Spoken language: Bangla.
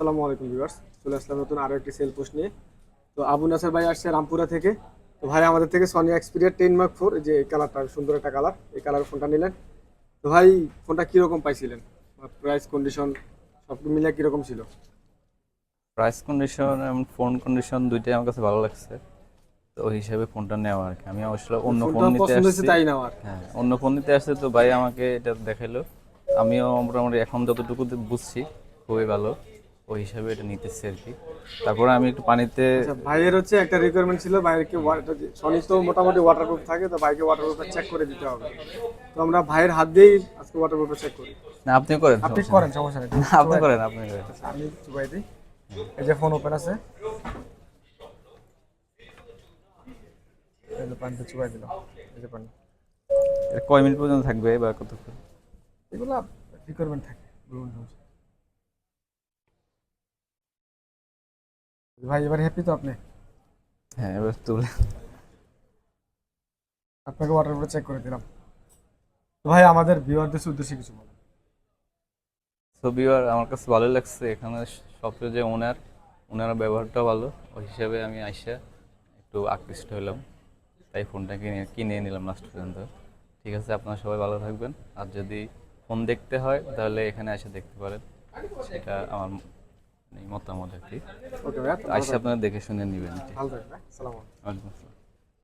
আসসালামু আলাইকুম ভিউয়ার্স চলে আসলাম নতুন আরও একটি সেল পোস্ট নিয়ে। তো আবু নাসার ভাই আসছে রামপুরা থেকে। তো ভাই আমাদের থেকে Sony Xperia ten mark four যে এই কালারটা সুন্দর একটা কালার এই কালার ফোনটা নিলেন। তো ভাই ফোনটা কীরকম পাইছিলেন? প্রাইস কন্ডিশন সব মিলে কীরকম ছিল? প্রাইস কন্ডিশন এবং ফোন কন্ডিশন দুইটাই আমার কাছে ভালো লাগছে। তো ওই হিসাবে ফোনটা নেওয়া আর কি। আমি অবশ্য অন্য ফোন নিতে আসছি। তাই না আমার হ্যাঁ অন্য ফোন নিতে আসছে তো ভাই আমাকে এটা দেখাইলো। আমিও মোটামুটি এখন যতটুকু বুঝছি খুবই ভালো। ওই হিসাবে এটা নিতেছি আর কি। তারপরে আমি একটু পানিতে আচ্ছা ভাইয়ের হচ্ছে একটা রিকোয়ারমেন্ট ছিল ভাইকে সনি তো মোটামুটি ওয়াটারপ্রুফ থাকে তো ভাইকে ওয়াটারপ্রুফটা চেক করে দিতে হবে। তো আমরা ভাইয়ের হাত দিয়েই আজকে ওয়াটারপ্রুফটা চেক করি। না আপনি করেন আপনি করেন সমস্যা নেই। আপনি করেন আপনি করেন। আমি চুবাই দিই। এই যে ফোন ওপেন আছে। এই যে পানিতে চুবাই দিলাম। এই যে পানি। এটা কয় মিনিট পর্যন্ত থাকবে বা কতক্ষণ? এগুলো রিকোয়ারমেন্ট থাকে ভাই এবার হ্যাপি তো আপনি? হ্যাঁ এবার তুলে। আপনাকে ওয়াটার চেক করে দিলাম। তো ভাই আমাদের ভিউয়ারদের উদ্দেশ্যে কিছু বলুন। ছবি আর আমার কাছে ভালো লাগছে। এখানে সবচেয়ে যে ওনার ওনার ব্যবহারটা ভালো। ওই হিসাবে আমি আইসা একটু আকৃষ্ট হলাম তাই ফোনটা কিনে কিনে নিলাম লাস্ট পর্যন্ত। ঠিক আছে আপনারা সবাই ভালো থাকবেন। আর যদি ফোন দেখতে হয় তাহলে এখানে এসে দেখতে পারেন। সেটা আমার মতামত আর কি। আইসা আপনারা দেখে শুনে নেবেন। ভালো থাকবেন আসসালামু আলাইকুম। ওয়ালাইকুম আসসালাম।